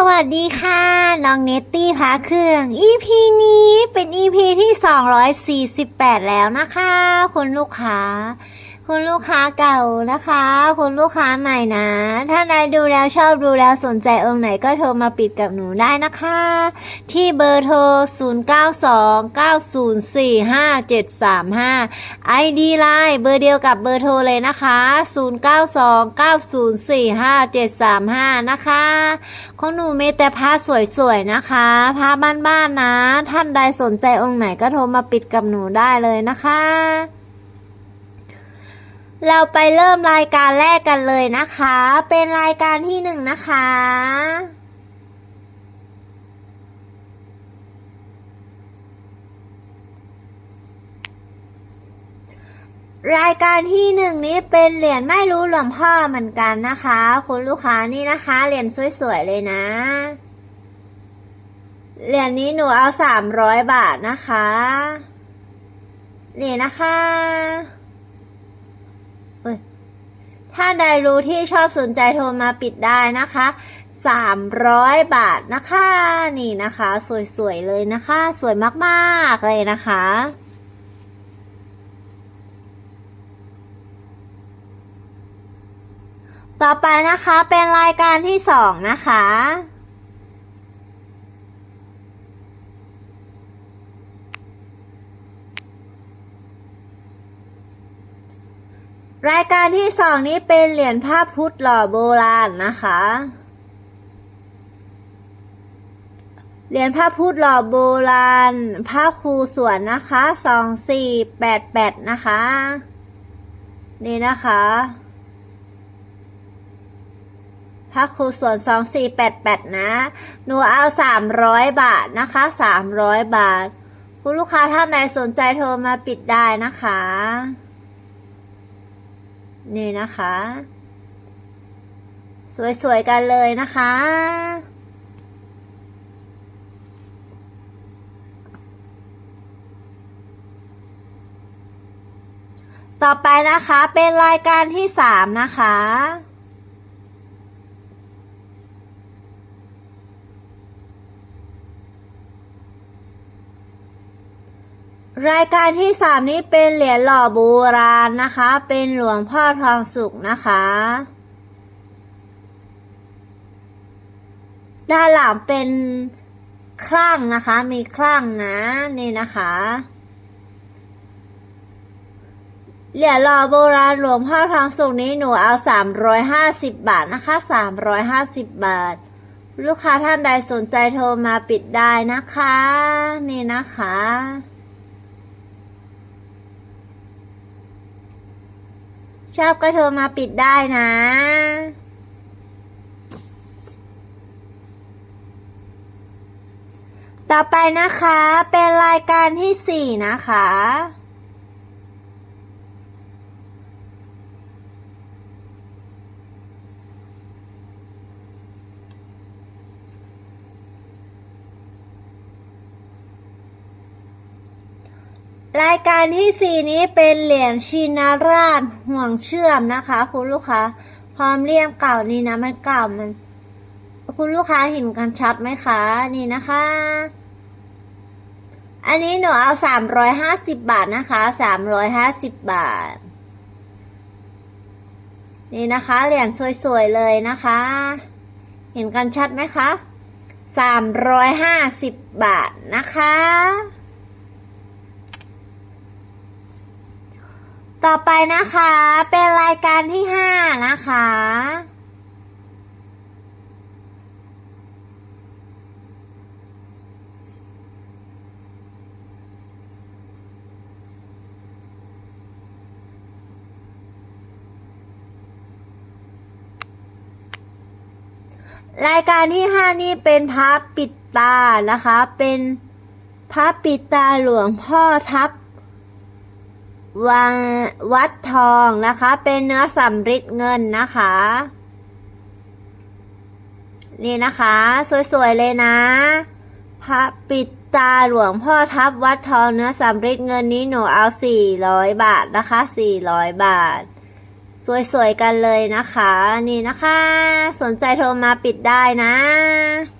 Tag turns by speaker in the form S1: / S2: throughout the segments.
S1: สวัสดีค่ะ น้องเนตตี้พาเครื่อง EP นี้เป็น EP ที่ 248 แล้วนะคะ คุณลูกค้า คุณลูกค้าเก่านะคะ คุณลูกค้าใหม่นะ ถ้านายดูแล้วชอบดูแล้วสนใจองค์ไหนก็โทรมาปิดกับหนูได้นะคะ ที่เบอร์โทร 0929045735 ID Line เบอร์เดียวกับเบอร์โทรเลยนะคะ 0929045735 นะคะของหนูมีแต่ผ้าสวยๆนะคะผ้าบ้านๆนะ ท่านใดสนใจองค์ไหนก็โทรมาปิดกับหนูได้เลยนะคะ เราไปเริ่มรายการแรกกันเลยนะคะ เป็นรายการที่หนึ่งนะคะ รายการที่หนึ่งนี้เป็นเหรียญไม่รู้หลวงพ่อเหมือนกันนะคะ คุณลูกค้านี่นะคะเหรียญสวยๆเลยนะ เหรียญนี้หนูเอาสามร้อยบาทนะคะ นี่นะคะ ถ้าใดรู้ที่ชอบสนใจโทรมาปิดได้นะคะสามร้อยบาทนะคะ นี่นะคะ สวยๆเลยนะคะ สวยมากๆเลยนะคะต่อไปนะคะเป็นรายการที่สองนะคะ รายการที่สองนี้เป็นเหรียญภาพพุทธหล่อโบราณนะคะ เหรียญพระพุทธหล่อโบราณพระครูสวนนะคะสองสี่แปดแปดนะคะ นี่นะคะพระครูสวนสองสี่แปดแปดนะ หนูเอาสามร้อยบาทนะคะสามร้อยบาท คุณลูกค้าท่านไหนสนใจโทรมาปิดได้นะคะ นี่นะคะ สวยๆกันเลยนะคะ ต่อไปนะคะเป็นรายการที่สามนะคะ รายการที่สามนี้เป็นเหรียญหล่อโบราณนะคะ เป็นหลวงพ่อทองสุขนะคะ ด้านหลังเป็นครั่งนะคะ มีครั่งนะนี่นะคะ เหรียญหล่อโบราณหลวงพ่อทองสุกนี้หนูเอาสามร้อยห้าสิบบาทนะคะสามร้อยห้าสิบบาท ลูกค้าท่านใดสนใจโทรมาปิดได้นะคะ นี่นะคะ ชอบก็โทรมาปิดได้นะ ต่อไปนะคะ เป็นรายการที่สี่นะคะ รายการที่สี่นี้เป็นเหรียญชินาราชห่วงเชื่อมนะคะ คุณลูกค้าพร้อมเรียมเก่านี่นะมันเก่ามัน คุณลูกค้าเห็นกันชัดไหมคะ นี่นะคะ อันนี้หนูเอาสามร้อยห้าสิบบาทนะคะสามร้อยห้าสิบบาท นี่นะคะเหรียญสวยๆเลยนะคะ เห็นกันชัดไหมคะสามร้อยห้าสิบบาทนะคะ ต่อไปนะคะ เป็นรายการที่ห้านะคะ รายการที่ห้านี่เป็นพระปิดตานะคะ เป็นพระปิดตาหลวงพ่อทับ วังวัดทองนะคะ เป็นเนื้อสำริดเงินนะคะ นี่นะคะ สวยๆเลยนะ พระปิดตาหลวงพ่อทับวัดทองเนื้อสำริดเงินนี้หนูเอาสี่ร้อยบาทนะคะสี่ร้อยบาท สวยๆกันเลยนะคะ นี่นะคะ สนใจโทรมาปิดได้นะ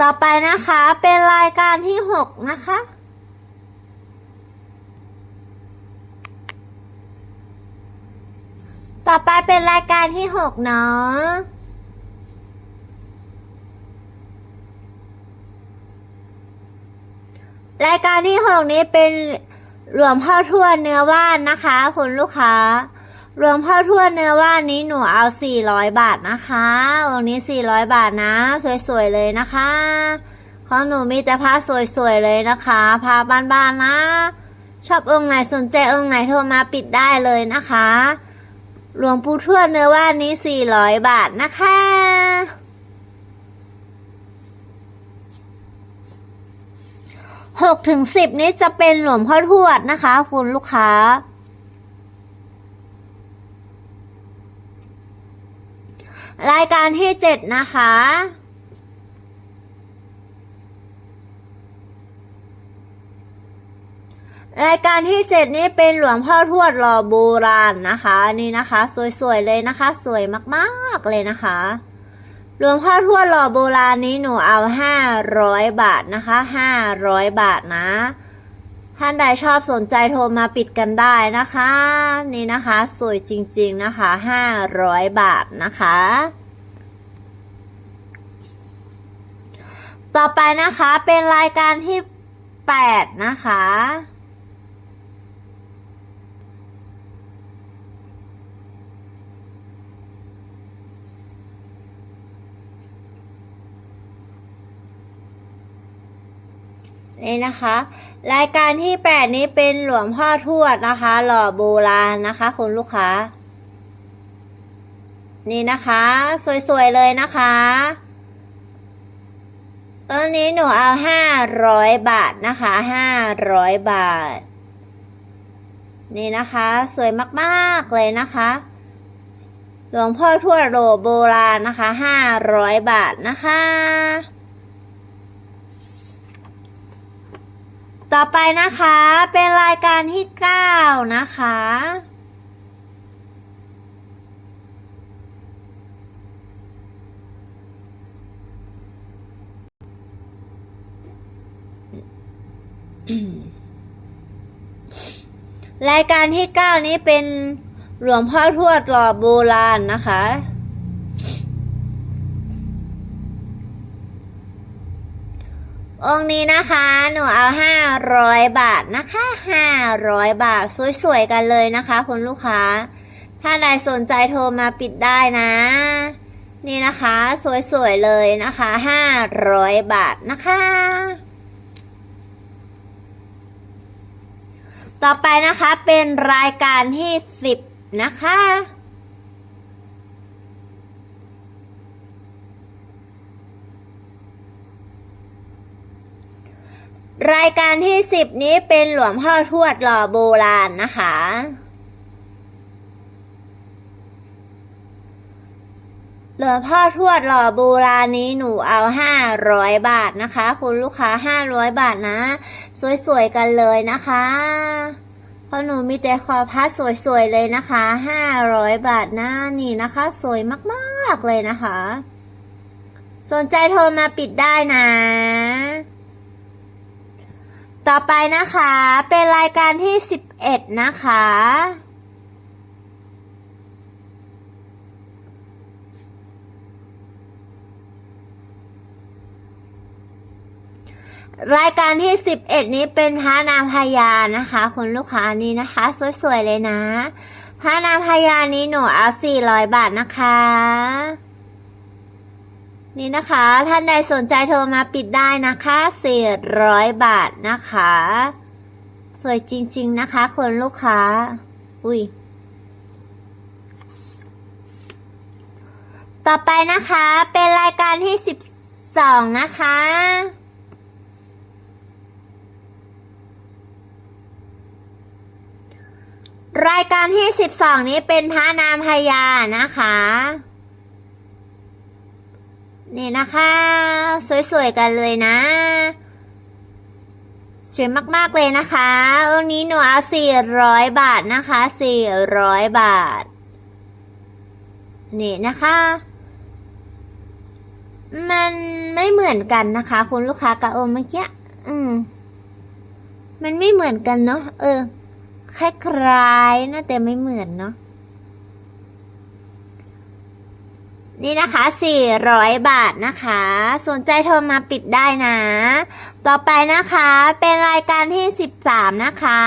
S1: ต่อไปนะคะเป็นรายการที่หกนะคะ ต่อไปเป็นรายการที่หกเนาะรายการที่หกนี้เป็นหลวงพ่อทวดเนื้อว่านนะคะคุณลูกค้า หลวงพ่อทวดเนื้อว่านี้หนูเอา 400 บาทนะคะองค์นี้ 400 บาทนะ สวยๆเลยนะคะของหนูมีแต่ผ้าสวยๆเลยนะคะผ้าบ้านๆนะ ชอบองค์ไหนสนใจองค์ไหนโทรมาปิดได้เลยนะคะ หลวงปู่ทวดเนื้อว่านนี้ 400 บาทนะคะหกถึงสิบนี้จะเป็นหลวงพ่อทวดนะคะ คุณลูกค้า รายการที่เจ็ดนะคะ รายการที่เจ็ดนี้เป็นหลวงพ่อทวดหล่อโบราณนะคะ นี่นะคะ สวยๆเลยนะคะ สวยมากๆเลยนะคะหลวงพ่อทวดหล่อโบราณนี้หนูเอาห้าร้อยบาทนะคะห้าร้อยบาทนะ ท่านใดชอบสนใจโทรมาปิดกันได้นะคะ นี่นะคะ สวยจริง ๆนะคะห้าร้อยบาทนะคะ ต่อไปนะคะเป็นรายการที่แปดนะคะ นี่นะคะ รายการที่แปดนี้เป็นหลวงพ่อทวดนะคะ หล่อโบราณนะคะคุณลูกค้า นี่นะคะ สวยๆเลยนะคะตอนนี้หนูเอาห้าร้อยบาทนะคะห้าร้อยบาท นี่นะคะ สวยมากๆเลยนะคะ หลวงพ่อทวดโหลโบราณนะคะห้าร้อยบาทนะคะ ต่อไปนะคะเป็นรายการที่9นะคะ รายการที่9นี้เป็นหลวงพ่อทวดหล่อโบราณนะคะ องค์นี้นะคะ หนูเอาห้าร้อยบาทนะคะห้าร้อยบาท สวยๆ กันเลยนะคะ คุณลูกค้า ถ้าใดสนใจโทรมาปิดได้นะ นี่นะคะ สวยๆ เลยนะคะห้าร้อยบาทนะคะ ต่อไปนะคะเป็นรายการที่สิบนะคะ รายการที่สิบนี้เป็นหลวงพ่อทวดหล่อโบราณนะคะ หลวงพ่อทวดหล่อโบราณนี้หนูเอาห้าร้อยบาทนะคะ คุณลูกค้าห้าร้อยบาทนะ สวยๆ กันเลยนะคะ เพราะหนูมีแต่คอพัดสวยๆ เลยนะคะห้าร้อยบาทนะนี่นะคะ สวยมากๆเลยนะคะ สนใจโทรมาปิดได้นะ ต่อไปนะคะเป็นรายการที่ 11 นะคะ รายการที่ 11 นี้เป็นพระนางพญานะคะคุณลูกค้านี่นะคะ สวย ๆ เลยนะพระนางพญานี้หนูเอา400 บาทนะคะ นี่นะคะ ท่านใดสนใจโทรมาปิดได้นะคะ400บาทนะคะ สวยจริง ๆนะคะคนลูกค้า อุ้ย ต่อไปนะคะเป็นรายการที่12นะคะรายการที่ 12 นี้เป็นพระนามพญานะคะ นี่นะคะ สวยๆกันเลยนะ สวยมากๆเลยนะคะองนี้หนูเอาสี่ร้อยบาทนะคะสี่ร้อยบาท นี่นะคะ มันไม่เหมือนกันนะคะ คุณลูกค้ากับองเมื่อกี้อืม มันไม่เหมือนกันเนาะเออคล้ายๆนะแต่ไม่เหมือนเนาะ นี่นะคะ 400 บาทนะคะ สนใจโทรมาปิดได้นะ ต่อไปนะคะ เป็นรายการที่ 13 นะคะ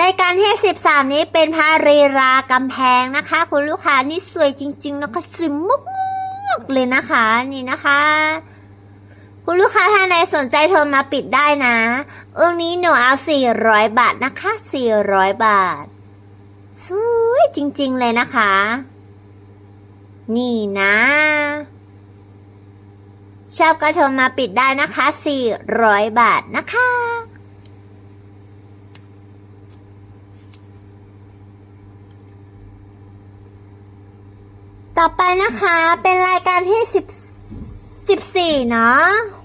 S1: รายการที่ 13 นี้เป็นพระรีรากำแพงนะคะ คุณลูกค้านี่สวยจริง ๆ นะคะสวยมากๆเลยนะคะ นี่นะคะ คุณลูกค้าท่านใดสนใจโทรมาปิดได้นะองค์นี้หนูเอา 400 บาทนะคะ 400 บาท สวยจริง ๆ เลยนะคะ นี่นะ ชอบก็โทรมาปิดได้นะคะ 400 บาทนะคะต่อไปนะคะเป็นรายการที่สิบสิบสี่เนาะ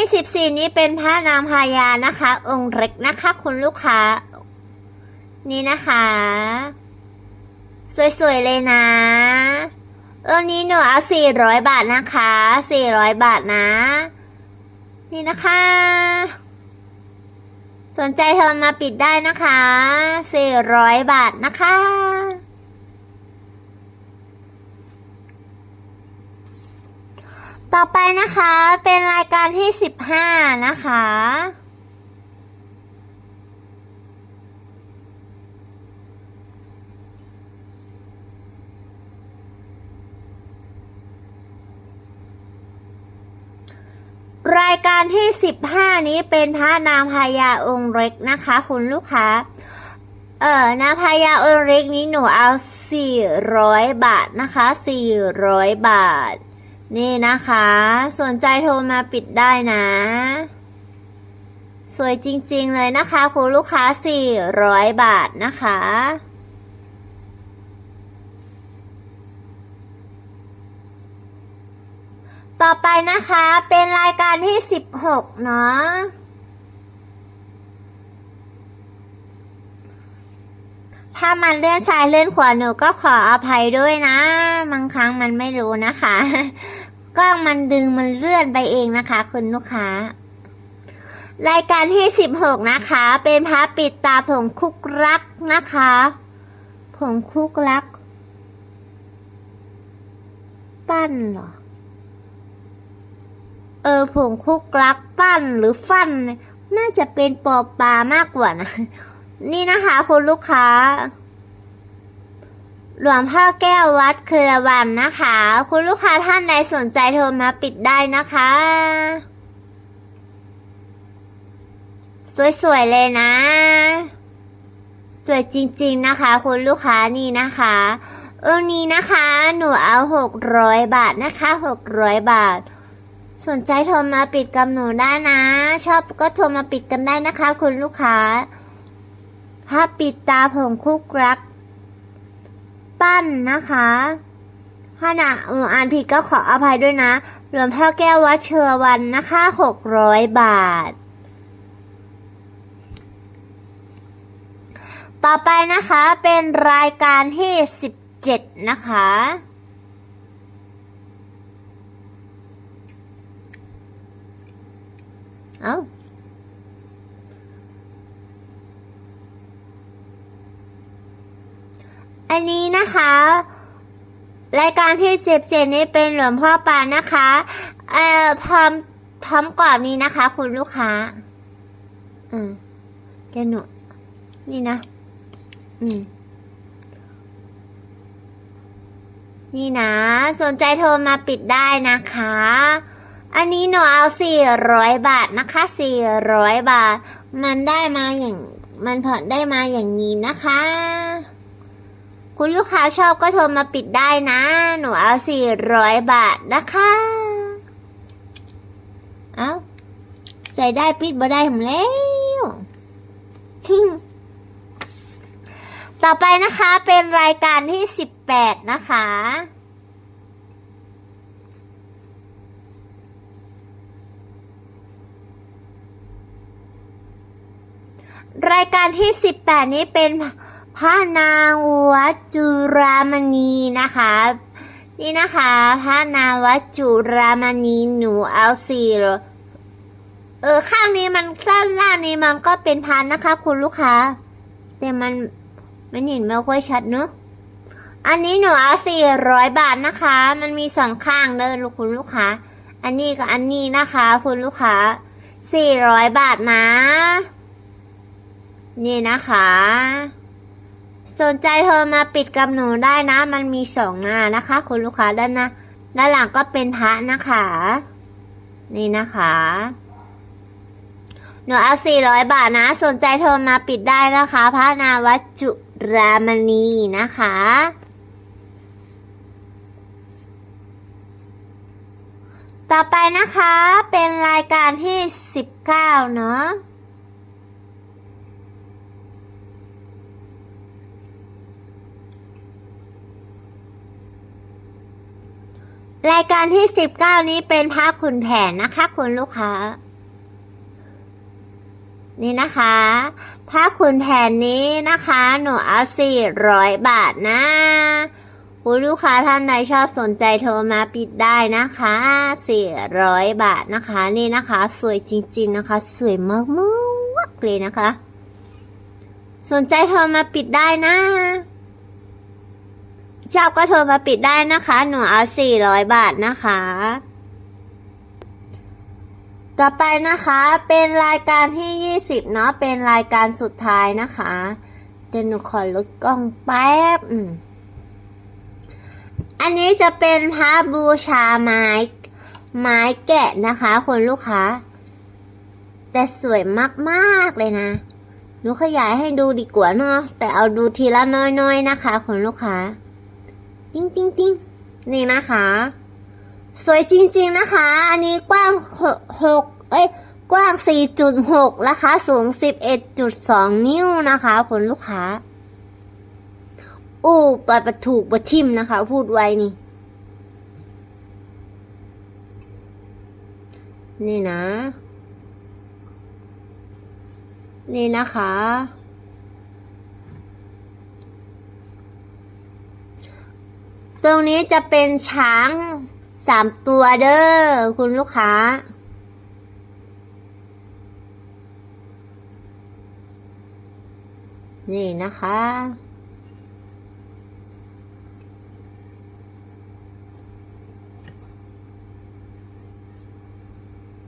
S1: รายการที่สิบสี่นี้เป็นพระนางพญานะคะ องค์เล็กนะคะคุณลูกค้า นี่นะคะ สวยๆเลยนะเออนี้หนูเอาสี่ร้อยบาทนะคะสี่ร้อยบาทนะ นี่นะคะ สนใจโทรมาปิดได้นะคะ 400 บาทนะคะ ต่อไปนะคะเป็นรายการที่15นะคะ รายการที่15นี้เป็นพระนางพญาองค์เล็กนะคะ คุณลูกค้า เออนางพญาองค์เล็กนี้หนูเอา400บาทนะคะ400บาท นี่นะคะ สนใจโทรมาปิดได้นะ สวยจริงๆเลยนะคะคุณลูกค้า 400 บาทนะคะ ต่อไปนะคะเป็นรายการที่ 16 เนาะถ้ามันเลื่อนซ้ายเลื่อนขวาหนูก็ขออภัยด้วยนะ บางครั้งมันไม่รู้นะคะ กล้องมันดึงมันเลื่อนไปเองนะคะ คุณลูกค้า รายการที่16นะคะ เป็นพระปิดตาผงคุกรักนะคะผงคุกรัก ปั้นเหรอ เออผงคุกรักปั้นหรือฟัน น่าจะเป็นปอบปลามากกว่านะ นี่นะคะคุณลูกค้า หลวงพ่อแก้ววัดเครวันนะคะ คุณลูกค้าท่านใดสนใจโทรมาปิดได้นะคะ สวยๆเลยนะ สวยจริงๆนะคะ คุณลูกค้านี่นะคะเออนี้นะคะ หนูเอาหกร้อยบาทนะคะหกร้อยบาท สนใจโทรมาปิดกับหนูได้นะ ชอบก็โทรมาปิดกันได้นะคะ คุณลูกค้า ถ้าปิดตาผงคุกรัก ปั้นนะคะถ้าหนะเอออ่านผิดก็ขออภัยด้วยนะหลวงพ่อแก้ววัดเชอวันนะคะหกร้อยบาท ต่อไปนะคะเป็นรายการที่สิบเจ็ดนะคะเอ้าันนี้นะคะ รายการที่เจ็บเจ็ดนี้เป็นหลวงพ่อปานนะคะ เอ่อพร้อมพร้อมกรอบนี้นะคะ คุณลูกค้า อืมแกหนูนี่นะ อืม นี่นะ สนใจโทรมาปิดได้นะคะ อันนี้หนูเอาสี่ร้อยบาทนะคะสี่ร้อยบาท มันได้มาอย่าง มันผ่อนได้มาอย่างนี้นะคะ คุณลูกค้าชอบก็โทรมาปิดได้นะ หนูเอาสี่ร้อยบาทนะคะ เอาเซส่ได้ปิดบ่ได้ผมแล้วต่อไปนะคะเป็นรายการที่สิบแปดนะคะ รายการที่สิบแปดนี้เป็น พระนางวัจุรามณีนะคะ นี่นะคะพระนางวัจุรามณีหนูเอาสี่เออข้างนี้มันข้างล่างนี้มันก็เป็นพันนะคะ คุณลูกค้า แต่มันมันเห็นไม่ค่อยชัดเนอะอันนี้หนูเอาสี่ร้อยบาทนะคะ มันมีสองข้างเลูกคุณลูกค้า อันนี้กับอันนี้นะคะ คุณลูกค้าสี่ร้อยบาทนะ นี่นะคะ สนใจโทรมาปิดกับหนูได้นะ มันมีสองหน้านะคะ คุณลูกค้าด้านหน้าด้านหลังก็เป็นพระนะคะ นี่นะคะ หนูเอาสี่ร้อยบาทนะ สนใจโทรมาปิดได้นะคะ พระนาวัจจุรามณีนะคะ ต่อไปนะคะเป็นรายการที่สิบเก้าเนาะ รายการที่สิบเก้านี้เป็นพระขุนแผนนะคะคุณลูกค้า นี่นะคะผ้าขุนแผนนี้นะคะ หนูเอาสี่ร้อยบาทนะคุณลูกค้าท่านใดชอบสนใจโทรมาปิดได้นะคะสี่ร้อยบาทนะคะ นี่นะคะ สวยจริง ๆนะคะ สวยมากๆเลยนะคะ สนใจโทรมาปิดได้นะ ชอบก็โทรมาปิดได้นะคะ หนูเอาสี่ร้อยบาทนะคะ ต่อไปนะคะ เป็นรายการที่20เนาะ เป็นรายการสุดท้ายนะคะเดี๋ยวหนูขอลดกล้องแป๊บ อันนี้จะเป็นพระบูชาไม้ ไม้แกะนะคะคุณลูกค้า แต่สวยมากๆเลยนะหนูขยายให้ดูดีกว่าเนาะแต่เอาดูทีละน้อยๆนะคะคุณลูกค้า ติ้งติ้งติ้งนี่นะคะ สวยจริงๆนะคะ อันนี้กว้างหกหกเอ้ยกว้าง 4.6 นะคะ สูง 11.2 นิ้วนะคะคุณลูกค้า อู้ปลาประถูกประทิมนะคะ พูดไว้นี่ นี่นะ นี่นะคะ ตรงนี้จะเป็นช้างสามตัวเด้อคุณลูกค้า นี่นะคะ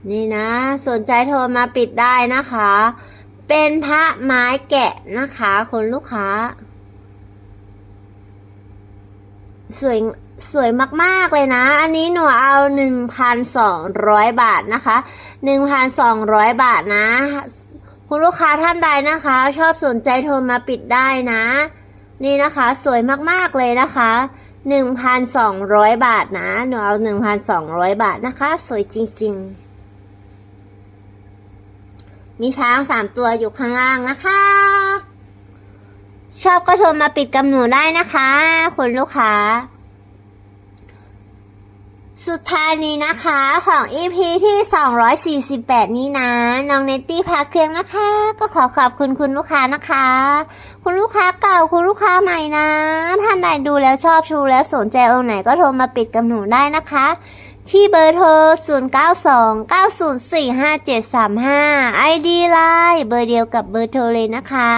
S1: นี่นะ สนใจโทรมาปิดได้นะคะ เป็นพระไม้แกะนะคะคุณลูกค้า สวยสวยมากๆเลยนะ อันนี้หนูเอาหนึ่งพันสองร้อยบาทนะคะหนึ่งพันสองร้อยบาทนะ คุณลูกค้าท่านใดนะคะ ชอบสนใจโทรมาปิดได้นะ นี่นะคะ สวยมากๆเลยนะคะหนึ่งพันสองร้อยบาทนะ หนูเอาหนึ่งพันสองร้อยบาทนะคะ สวยจริง ๆ มีช้างสามตัวอยู่ข้างล่างนะคะ ชอบก็โทรมาปิดกับหนูได้นะคะคุณลูกค้า สุดท้ายนี้นะคะของ EP ที่ 248 นี้นะน้องเนตตี้พาเครื่องนะคะ ก็ขอขอบคุณคุณลูกค้านะคะ คุณลูกค้าเก่าคุณลูกค้าใหม่นะ ท่านใดดูแล้วชอบชูแล้วสนใจองค์ไหนก็โทรมาปิดกับหนูได้นะคะที่เบอร์โทร 0929045735 ID ไลน์เบอร์เดียวกับเบอร์โทรเลยนะคะ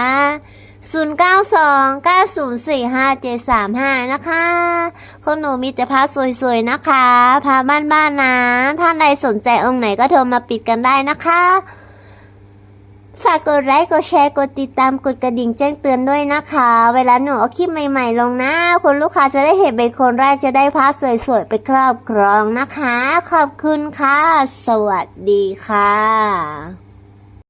S1: 0929045735 นะคะ คนหนูมีแต่พระสวยๆ นะคะพระบ้านๆนะท่านใดสนใจองค์ไหนก็โทรมาปิดกันได้นะคะ ฝากกดไลค์ กดแชร์ กดติดตาม กดกระดิ่งแจ้งเตือนด้วยนะคะ เวลาหนูเอาคลิปใหม่ๆลงนะ คุณลูกค้าจะได้เห็นเป็นคนแรกจะได้พระสวยๆ ไปครอบครองนะคะ ขอบคุณค่ะ สวัสดีค่ะ